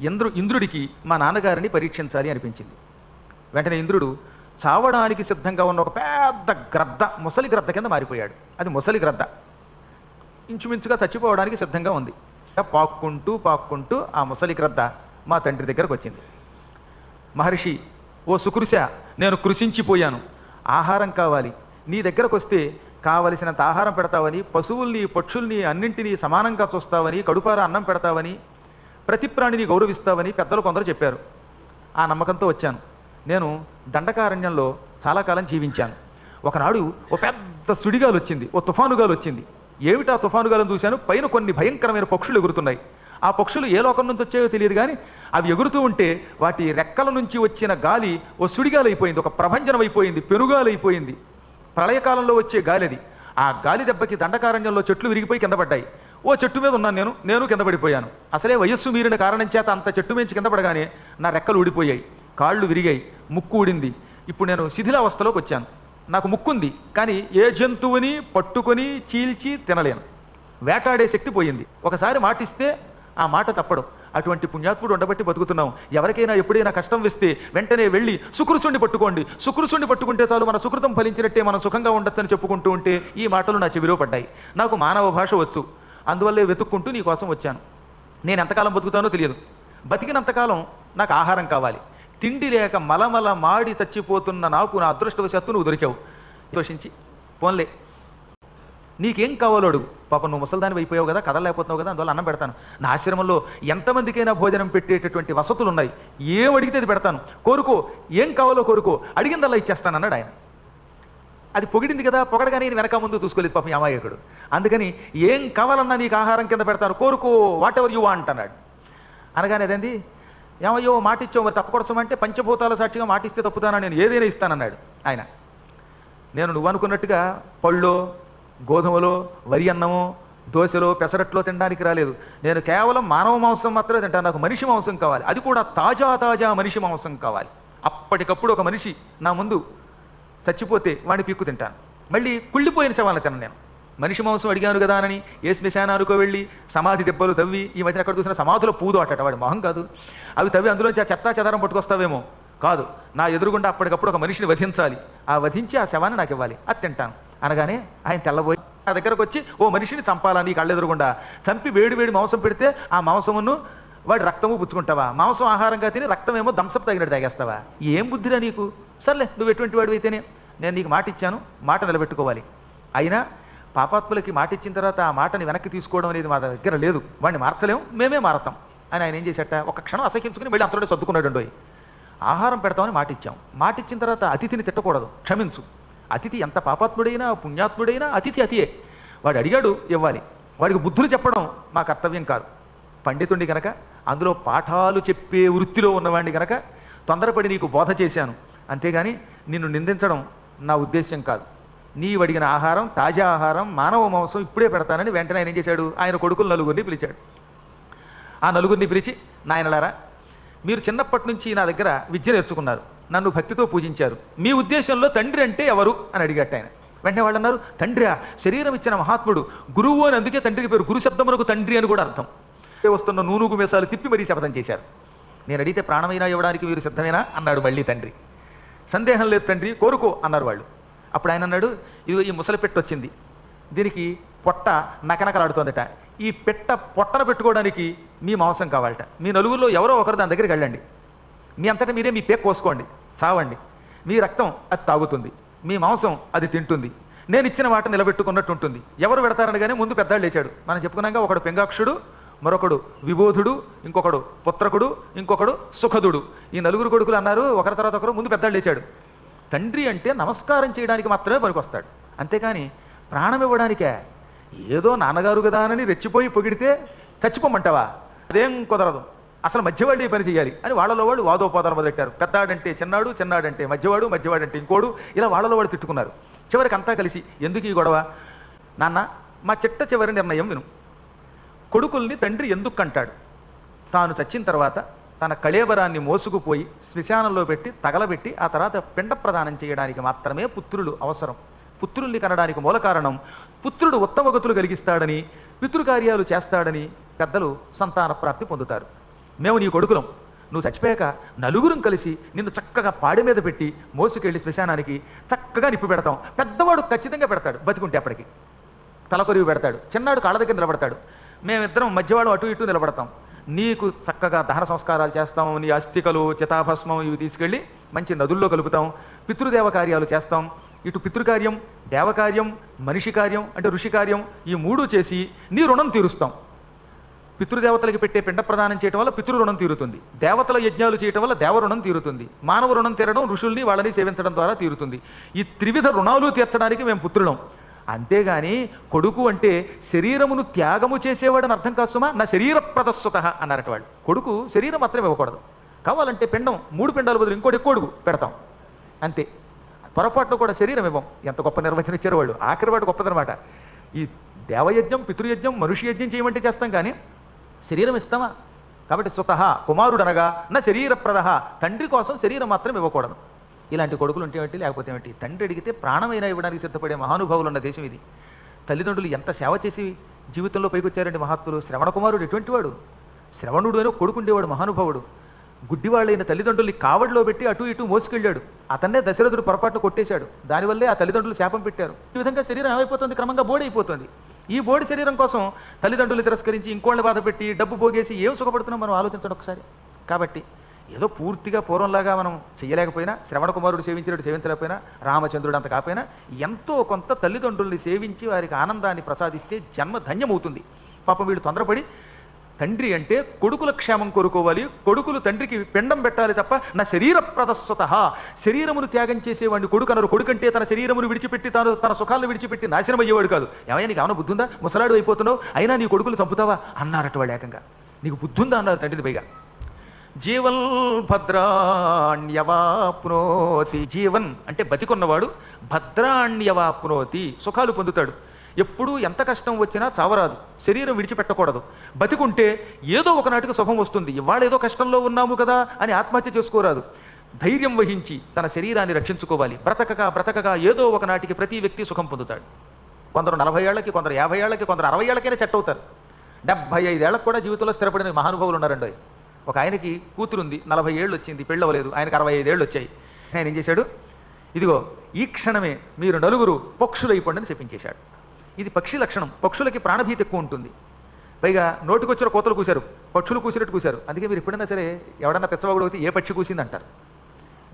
ఇంద్రు ఇంద్రుడికి మా నాన్నగారిని పరీక్షించాలి అనిపించింది. వెంటనే ఇంద్రుడు చావడానికి సిద్ధంగా ఉన్న ఒక పెద్ద గ్రద్ద ముసలి గ్రద్ద కింద మారిపోయాడు. అది ముసలి గ్రద్ద. ఇంచుమించుగా చచ్చిపోవడానికి సిద్ధంగా ఉంది. పాక్కుంటూ పాక్కుంటూ ఆ ముసలి గ్రద్ద మా తండ్రి దగ్గరకు వచ్చింది. మహర్షి ఓ సుకృశ నేను కృషించిపోయాను ఆహారం కావాలి. నీ దగ్గరకు వస్తే కావలసినంత ఆహారం పెడతావని పశువుల్ని పక్షుల్ని అన్నింటినీ సమానంగా చూస్తావని కడుపార అన్నం పెడతావని ప్రతి ప్రాణిని గౌరవిస్తావని పెద్దలు కొందరు చెప్పారు. ఆ నమ్మకంతో వచ్చాను. నేను దండకారణ్యంలో చాలా కాలం జీవించాను. ఒకనాడు ఓ పెద్ద సుడిగాలు వచ్చింది ఓ తుఫానుగాలు వచ్చింది ఏమిటా తుఫానుగాలను చూశాను? పైన కొన్ని భయంకరమైన పక్షులు ఎగురుతున్నాయి. ఆ పక్షులు ఏ లోకం నుంచి వచ్చాయో తెలియదు కానీ అవి ఎగురుతూ ఉంటే వాటి రెక్కల నుంచి వచ్చిన గాలి ఓ సుడిగాలైపోయింది ఒక ప్రభంజనం అయిపోయింది పెనుగాలైపోయింది ప్రళయకాలంలో వచ్చే గాలి అది. ఆ గాలి దెబ్బకి దండకారణ్యంలో చెట్లు విరిగిపోయి కింద పడ్డాయి. ఓ చెట్టు మీద ఉన్నాను నేను నేను కింద పడిపోయాను. అసలే వయస్సు మీరిన కారణం చేత అంత చెట్టు మించి కింద పడగానే నా రెక్కలు ఊడిపోయాయి కాళ్ళు విరిగాయి ముక్కు ఊడింది. ఇప్పుడు నేను శిథిలావస్థలోకి వచ్చాను. నాకు ముక్కుంది కానీ ఏ జంతువుని పట్టుకొని చీల్చి తినలేను. వేటాడే శక్తి పోయింది. ఒకసారి మాటిస్తే ఆ మాట తప్పడం. అటువంటి పుణ్యాత్ముడు ఉండబట్టి బతుకుతున్నాం. ఎవరికైనా ఎప్పుడైనా కష్టం వేస్తే వెంటనే వెళ్ళి సుకృసుని పట్టుకోండి. సుకృసుని పట్టుకుంటే చాలు మన సుకృతం ఫలించినట్టే మనం సుఖంగా ఉండొచ్చని చెప్పుకుంటూ ఉంటే ఈ మాటలు నా చెవిలో పడ్డాయి. నాకు మానవ భాష వచ్చు. అందువల్లే వెతుక్కుంటూ నీ కోసం వచ్చాను. నేను ఎంతకాలం బతుకుతానో తెలియదు. బతికినంతకాలం నాకు ఆహారం కావాలి. తిండి లేక మలమల మాడి చచ్చిపోతున్న నాకు నా అదృష్టవశాత్తు నువ్వు దొరికావు. దోషించి పోన్లే. నీకేం కావాలో అడుగు. పాప నువ్వు ముసలిదాని అయిపోయావు కదా కదలేకపోతున్నావు కదా అందువల్ల అన్నం పెడతాను. నా ఆశ్రమంలో ఎంతమందికైనా భోజనం పెట్టేటటువంటి వసతులు ఉన్నాయి ఏం అడిగితే అది పెడతాను. కోరుకో. ఏం కావాలో కోరుకో. అడిగిందల్లా ఇచ్చేస్తాను అన్నాడు ఆయన. అది పొగిడింది కదా పొగడగానే నేను వెనక ముందు చూసుకోలేదు పాపం ఈ అమాయకుడు. అందుకని ఏం కావాలన్నా నీకు ఆహారం కింద పెడతాను కోరుకో వాట్ ఎవర్ యూ వాంట్ అన్నాడు. అనగానే అదేంది? ఏమయ్యో మాట ఇచ్చావు మరి తప్పకొడసం అంటే పంచభూతాల సాక్షిగా మాట ఇస్తే తప్పుతానా నేను ఏదైనా ఇస్తానన్నాడు ఆయన. నేను నువ్వు అనుకున్నట్టుగా పళ్ళో గోధుమలో వరి అన్నమో దోశలో పెసరట్లో తినడానికి రాలేదు. నేను కేవలం మానవ మాంసం మాత్రమే తింటాను నాకు మనిషి మాంసం కావాలి. అది కూడా తాజా తాజా మనిషి మాంసం కావాలి. అప్పటికప్పుడు ఒక మనిషి నా ముందు చచ్చిపోతే వాడిని పీక్కు తింటాను. మళ్ళీ కుళ్ళిపోయిన శవాలను తినను నేను. మనిషి మాంసం అడిగాను కదా అని ఏ శ్మశానానికో వెళ్ళి సమాధి దెబ్బలు తవ్వి ఈ మధ్యన అక్కడ చూసిన సమాధుల పూదు అట్టట వాడి మొహం కాదు. అవి తవ్వి అందులోంచి ఆ చెత్తా చెదారం పట్టుకొస్తావేమో. కాదు నా ఎదురుగుండా అప్పటికప్పుడు ఒక మనిషిని వధించాలి. ఆ వధించి ఆ శవాన్ని నాకు ఇవ్వాలి. అది తింటాను. అనగానే ఆయన తెల్లబోయి నా దగ్గరకు వచ్చి ఓ మనిషిని చంపాలని కళ్ళ ఎదురుగుండా చంపి వేడి వేడి మాంసం పెడితే ఆ మాంసమును వాడి రక్తము పుచ్చుకుంటావా? మాంసం ఆహారంగా తిని రక్తం ఏమో దంసపు తగినట్టు తాగేస్తావా? ఏం బుద్ధిరా నీకు? సర్లే నువ్వు ఎటువంటి వాడు అయితేనే నేను నీకు మాట ఇచ్చాను మాట నిలబెట్టుకోవాలి. అయినా పాపాత్ములకి మాట ఇచ్చిన తర్వాత ఆ మాటని వెనక్కి తీసుకోవడం అనేది మా దగ్గర లేదు. వాడిని మార్చలేము మేమే మారతాం. అని ఆయన ఏం చేసేట ఒక క్షణం అసహించుకుని మళ్ళీ అంతలోనే సర్దుకున్నాడు ఆహారం పెడతామని మాట ఇచ్చాం. మాట ఇచ్చిన తర్వాత అతిథిని తిట్టకూడదు క్షమించు. అతిథి ఎంత పాపాత్ముడైనా పుణ్యాత్ముడైనా అతిథి అతియే. వాడు అడిగాడు ఇవ్వాలి. వాడికి బుద్ధులు చెప్పడం మా కర్తవ్యం కాదు. పండితుడి కనుక అందులో పాఠాలు చెప్పే వృత్తిలో ఉన్నవాడిని గనక తొందరపడి నీకు బోధ చేశాను. అంతేగాని నిన్ను నిందించడం నా ఉద్దేశ్యం కాదు. నీవు అడిగిన ఆహారం తాజా ఆహారం మానవ మాంసం ఇప్పుడే పెడతానని వెంటనే ఆయన ఏం చేశాడు? ఆయన కొడుకులు నలుగురిని పిలిచాడు. ఆ నలుగురిని పిలిచి నాయనలారా మీరు చిన్నప్పటి నుంచి నా దగ్గర విద్య నేర్చుకున్నారు. నన్ను భక్తితో పూజించారు. మీ ఉద్దేశంలో తండ్రి అంటే ఎవరు? అని అడిగట్టు ఆయన. వెంటనే వాళ్ళు అన్నారు తండ్రి శరీరం ఇచ్చిన మహాత్ముడు గురువు అని అందుకే తండ్రికి పేరు గురు శబ్దమునకు తండ్రి అని కూడా అర్థం. వస్తున్న నూనుగు మేసాలు తిప్పి మరీ శపథం చేశారు. నేను అడిగితే ప్రాణమైనా ఇవ్వడానికి మీరు సిద్ధమేనా? అన్నాడు మళ్ళీ తండ్రి. సందేహం లేదు తండ్రి కోరుకో అన్నారు వాళ్ళు. అప్పుడు ఆయన అన్నాడు ఇదిగో ఈ ముసలి పెట్టు వచ్చింది. దీనికి పొట్ట నకనకలాడుతోందట. ఈ పెట్ట పొట్టన పెట్టుకోవడానికి మీ మాంసం కావాలట. మీ నలుగురిలో ఎవరో ఒకరు దాని దగ్గరికి వెళ్ళండి. మీ అంతటా మీరే మీ పేక్ కోసుకోండి. చావండి. మీ రక్తం అది తాగుతుంది. మీ మాంసం అది తింటుంది. నేను ఇచ్చిన మాట నిలబెట్టుకున్నట్టు ఉంటుంది ఎవరు పెడతారనగానే ముందు పెద్దాళ్ళు లేచాడు. మనం చెప్పుకున్నాక ఒకడు పెంగాక్షుడు మరొకడు విబోధుడు ఇంకొకడు పుత్రకుడు ఇంకొకడు సుఖదుడు. ఈ నలుగురు కొడుకులు అన్నారు ఒకరి తర్వాత ఒకరు ముందు పెద్దాళ్ళు లేచాడు. తండ్రి అంటే నమస్కారం చేయడానికి మాత్రమే పనికొస్తాడు. అంతేకాని ప్రాణం ఇవ్వడానికే ఏదో నాన్నగారు కదా అని రెచ్చిపోయి పొగిడితే చచ్చిపోమంటావా? అదేం కుదరదు. అసలు మధ్యవాళ్ళు ఈ పని చేయాలి అని వాళ్ళలో వాళ్ళు వాదోపాదాలు మొదలెట్టారు. పెద్దాడంటే చిన్నాడు చిన్నాడంటే మధ్యవాడు మధ్యవాడంటే ఇంకోడు ఇలా వాళ్ళలో వాళ్ళు తిట్టుకున్నారు. చివరికి అంతా కలిసి ఎందుకు ఈ గొడవ? నాన్న మా చిట్ట చివరి నిర్ణయం విను. కొడుకుల్ని తండ్రి ఎందుకు కంటాడు తాను చచ్చిన తర్వాత తన కళేబరాన్ని మోసుకుపోయి శ్మశానంలో పెట్టి తగలబెట్టి ఆ తర్వాత పిండ ప్రదానం చేయడానికి మాత్రమే పుత్రులు అవసరం. పుత్రుల్ని కనడానికి మూల కారణం పుత్రుడు ఉత్తమగతులు కలిగిస్తాడని పితృకార్యాలు చేస్తాడని పెద్దలు సంతాన ప్రాప్తి పొందుతారు. మేము నీ కొడుకులం. నువ్వు చచ్చిపోయాక నలుగురం కలిసి నిన్ను చక్కగా పాడి మీద పెట్టి మోసుకెళ్ళి శ్మశానానికి చక్కగా నిప్పు పెడతాం. పెద్దవాడు ఖచ్చితంగా పెడతాడు బతికుంటే అప్పటికి. తలకొరివి పెడతాడు. చిన్నాడు కాళ్ళ దగ్గర నిలబడతాడు. మేమిద్దరం మధ్యవాడు అటు ఇటు నిలబడతాం. నీకు చక్కగా దహన సంస్కారాలు చేస్తాం నీ అస్థికలు చితాభస్మం ఇవి తీసుకెళ్ళి మంచి నదుల్లో కలుపుతాం పితృదేవ కార్యాలు చేస్తాం. ఇటు పితృకార్యం దేవకార్యం మనిషి కార్యం అంటే ఋషి కార్యం ఈ మూడు చేసి నీ రుణం తీరుస్తాం. పితృదేవతలకి పెట్టే పిండ ప్రదానం చేయడం వల్ల పితృ రుణం తీరుతుంది. దేవతల యజ్ఞాలు చేయటం వల్ల దేవ రుణం తీరుతుంది. మానవ రుణం తీరడం ఋషుల్ని వాళ్ళని సేవించడం ద్వారా తీరుతుంది. ఈ త్రివిధ రుణాలు తీర్చడానికి మేము పుత్రులం. అంతేగాని కొడుకు అంటే శరీరమును త్యాగము చేసేవాడని అర్థం కాసుమా నా శరీర ప్రదస్సుత అన్నారట వాళ్ళు. కొడుకు శరీరం మాత్రం ఇవ్వకూడదు. కావాలంటే పిండం మూడు పిండాల బదులు ఇంకోటి ఎక్కువ పెడతాం. అంతే. పొరపాటు కూడా శరీరం ఇవ్వం. ఎంత గొప్ప నిర్వచనం ఇచ్చారు వాళ్ళు. ఆఖరి వాడు గొప్పదనమాట. ఈ దేవయజ్ఞం పితృయజ్ఞం మనుష్య యజ్ఞం చేయమంటే చేస్తాం కానీ శరీరం ఇస్తామా? కాబట్టి సుతహ కుమారుడనగా నా శరీరప్రద తండ్రి కోసం శరీరం మాత్రం ఇవ్వకూడదు. ఇలాంటి కొడుకులు ఉంటే ఏమిటి? లేకపోతే ఏమిటి? తండ్రి అడిగితే ప్రాణమైనా ఇవ్వడానికి సిద్ధపడే మహానుభావులు ఉన్న దేశం ఇది. తల్లిదండ్రులు ఎంత సేవ చేసి జీవితంలో పైకొచ్చారండి మహాత్ములు? శ్రవణ కుమారుడు ఎటువంటి వాడు? శ్రవణుడు అని కొడుకుండేవాడు కొడుకు ఉండేవాడు మహానుభావుడు. గుడ్డివాళ్ళైన తల్లిదండ్రుల్ని కావడిలో పెట్టి అటు ఇటు మోసుకెళ్ళాడు. అతన్నే దశరథుడు పొరపాటును కొట్టేశాడు. దానివల్లే ఆ తల్లిదండ్రులు శాపం పెట్టారు. ఈ విధంగా శరీరం ఏమైపోతుంది? క్రమంగా బోడైపోతుంది ఈ బోడి శరీరం కోసం తల్లిదండ్రులు తిరస్కరించి ఇంకోళ్ళని బాధ పెట్టి డబ్బు పోగేసి ఏం సుఖపడుతున్నాం మనం ఆలోచించండి ఒకసారి. కాబట్టి ఏదో పూర్తిగా పూర్వంలాగా మనం చేయలేకపోయినా శ్రవణ కుమారుడు సేవించినట్టు సేవించలేకపోయినా రామచంద్రుడు అంత కాకపోయినా ఎంతో కొంత తల్లిదండ్రుల్ని సేవించి వారికి ఆనందాన్ని ప్రసాదిస్తే జన్మ ధన్యమవుతుంది. పాపం వీళ్ళు తొందరపడి తండ్రి అంటే కొడుకుల క్షేమం కోరుకోవాలి కొడుకులు తండ్రికి పిండం పెట్టాలి తప్ప నా శరీర ప్రదస్వత శరీరమును త్యాగం చేసేవాడిని కొడుకు అన్నారు కొడుకంటే తన శరీరమును విడిచిపెట్టి తాను తన సుఖాలను విడిచిపెట్టి నాశనం అయ్యేవాడు కాదు. ఏమైనా నీకు ఏమైనా బుద్ధుందా? ముసలాడు అయిపోతున్నావు అయినా నీ కొడుకులు చంపుతావా? అన్నారట వాళ్ళు ఏకంగా. నీకు బుద్ధుందా? అన్నారు తండ్రిని పైగా. జీవన్ భద్రాణ్యవాప్నోతి జీవన్ అంటే బతికున్నవాడు భద్రాణ్యవాప్నోతి. సుఖాలు పొందుతాడు. ఎప్పుడూ ఎంత కష్టం వచ్చినా చావరాదు. శరీరం విడిచిపెట్టకూడదు. బతికుంటే ఏదో ఒకనాటికి సుఖం వస్తుంది. ఇవాళ ఏదో కష్టంలో ఉన్నాము కదా అని ఆత్మహత్య చేసుకోరాదు. ధైర్యం వహించి తన శరీరాన్ని రక్షించుకోవాలి. బ్రతకగా బ్రతకగా ఏదో ఒకనాటికి ప్రతి వ్యక్తి సుఖం పొందుతాడు. కొందరు నలభై ఏళ్ళకి కొందరు యాభై ఏళ్ళకి కొందరు అరవై ఏళ్ళకైనా సెట్ అవుతారు. డెబ్బై ఐదేళ్ళకు కూడా జీవితంలో స్థిరపడిన మహానుభావులు ఉన్నారండి. ఒక ఆయనకి కూతురుంది నలభై ఏళ్ళు వచ్చింది పెళ్ళవలేదు ఆయనకు అరవై ఐదేళ్ళు వచ్చాయి ఆయన ఏం చేశాడు? ఇదిగో ఈ క్షణమే మీరు నలుగురు పక్షులైపోండి అని చెప్పించేశాడు. ఇది పక్షి లక్షణం పక్షులకి ప్రాణభీతి ఎక్కువ ఉంటుంది. పైగా నోటికొచ్చిన కోతలు కూశారు పక్షులు కూసినట్టు కూశారు. అందుకే మీరు ఎప్పుడైనా సరే ఎవడన్నా పెచ్చవాగుడు అయితే ఏ పక్షి కూసింది అంటారు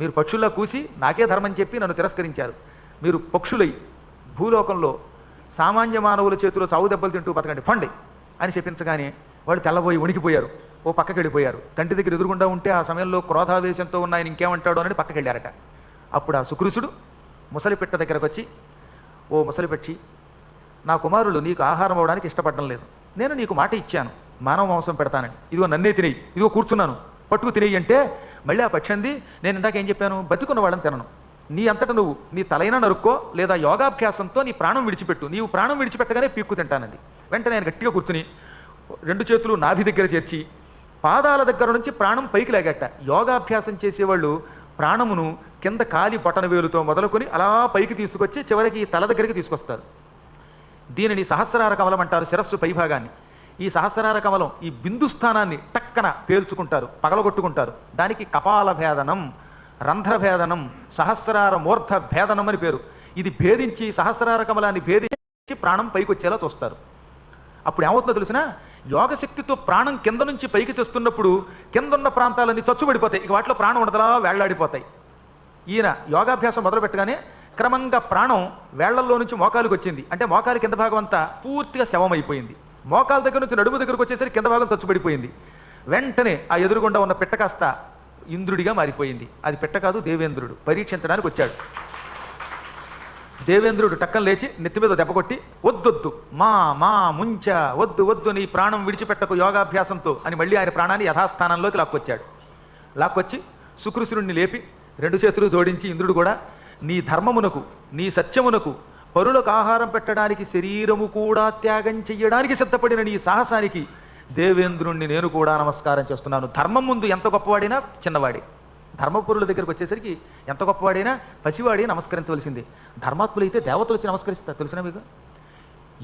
మీరు పక్షుల్లా కూసి నాకే ధర్మం చెప్పి నన్ను తిరస్కరించారు. మీరు పక్షులై భూలోకంలో సామాన్య మానవుల చేతిలో చావు దెబ్బలు తింటూ బతకండి పండి అని చెప్పించగానే వాళ్ళు తెల్లబోయి వణికిపోయారు. ఓ పక్కకి వెళ్ళిపోయారు. తండ్రి దగ్గర ఎదురుగుండా ఉంటే ఆ సమయంలో క్రోధావేశంతో ఉన్న ఆయన ఇంకేమంటాడు అని పక్కకి వెళ్ళారట. అప్పుడు ఆ సుకృసుడు ముసలిపిట్ట దగ్గరకు వచ్చి ఓ ముసలిపెట్టి నా కుమారులు నీకు ఆహారం అవ్వడానికి ఇష్టపడడం లేదు. నేను నీకు మాట ఇచ్చాను. మానవ మాంసం పెడతానని. ఇదిగో నన్నే తినేయి. ఇదిగో కూర్చున్నాను. పట్టుకు తినేయి అంటే మళ్ళీ ఆ పక్షి నేను ఇందాక ఏం చెప్పాను? బతికున్న వాళ్ళని తినను. నీ అంతట నువ్వు నీ తలైనా నరుక్కో లేదా యోగాభ్యాసంతో నీ ప్రాణం విడిచిపెట్టు. నీవు ప్రాణం విడిచిపెట్టగానే పీక్కు తింటానంది. వెంటనే ఆయన గట్టిగా కూర్చుని రెండు చేతులు నాభి దగ్గర చేర్చి పాదాల దగ్గర నుంచి ప్రాణం పైకి లేగట్ట యోగాభ్యాసం చేసేవాళ్ళు ప్రాణమును కింద కాలి బొటన వేలుతో మొదలుకొని అలా పైకి తీసుకొచ్చి చివరికి తల దగ్గరికి తీసుకొస్తారు. దీనిని సహస్రార కమలం అంటారు శిరస్సు పైభాగాన్ని. ఈ సహస్రార కమలం ఈ బిందు స్థానాన్ని టక్కన పేల్చుకుంటారు పగలగొట్టుకుంటారు. దానికి కపాల భేదనం రంధ్రభేదనం సహస్రార మూర్ధ భేదనం అని పేరు. ఇది భేదించి సహస్రార కమలాన్ని భేదించి ప్రాణం పైకి వచ్చేలా చూస్తారు. అప్పుడు ఏమవుతుందో తెలిసినా యోగశక్తితో ప్రాణం కింద నుంచి పైకి తెస్తున్నప్పుడు కింద ఉన్న ప్రాంతాలన్నీ చచ్చుబడిపోతాయి. ఇక వాటిలో ప్రాణం ఉండదలా వేళ్ళాడిపోతాయి. ఈయన యోగాభ్యాసం మొదలుపెట్టగానే క్రమంగా ప్రాణం వేళ్ళల్లో నుంచి మోకాలుకి వచ్చింది. అంటే మోకాలు కింద భాగం అంతా పూర్తిగా శవమైపోయింది. మోకాల దగ్గర నుంచి నడుము దగ్గరకు వచ్చేసరికి కింద భాగం చచ్చుబడిపోయింది. వెంటనే ఆ ఎదురుగుండా ఉన్న పిట్ట కాస్త ఇంద్రుడిగా మారిపోయింది. అది పిట్ట కాదు దేవేంద్రుడు. పరీక్షించడానికి వచ్చాడు. దేవేంద్రుడు టక్కన లేచి నెత్తి మీద దెబ్బకొట్టి వద్దొద్దు మా మా ముంచ వద్దు వద్దు నీ ప్రాణం విడిచిపెట్టకు యోగాభ్యాసంతో అని మళ్ళీ ఆయన ప్రాణాన్ని యథాస్థానంలోకి లాక్కొచ్చాడు. లాక్కొచ్చి శుక్రశురుణ్ణి లేపి రెండు చేతులు జోడించి ఇంద్రుడు కూడా నీ ధర్మమునకు నీ సత్యమునకు పరులకు ఆహారం పెట్టడానికి శరీరము కూడా త్యాగం చెయ్యడానికి సిద్ధపడిన నీ సాహసానికి దేవేంద్రుణ్ణి నేను కూడా నమస్కారం చేస్తున్నాను. ధర్మం ముందు ఎంత గొప్పవాడినా చిన్నవాడే. ధర్మపురుల దగ్గరికి వచ్చేసరికి ఎంత గొప్పవాడైనా పసివాడే నమస్కరించవలసింది. ధర్మాత్ములైతే దేవతలు వచ్చి నమస్కరిస్తారు. తెలిసిన మీకు?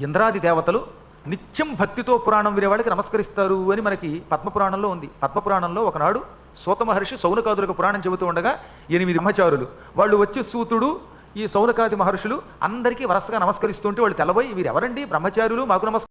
ఇంద్రాది దేవతలు నిత్యం భక్తితో పురాణం వినేవాళ్ళకి నమస్కరిస్తారు అని మనకి పద్మపురాణంలో ఉంది. పద్మపురాణంలో ఒకనాడు సూత మహర్షి సౌనకాదులకు పురాణం చెబుతూ ఉండగా ఎనిమిది బ్రహ్మచారులు వాళ్ళు వచ్చి సూతుడు ఈ సౌనకాది మహర్షులు అందరికీ వరసగా నమస్కరిస్తుంటే వాళ్ళు తెలబోయి వీరు ఎవరండి బ్రహ్మచారులు మాకు నమస్కారం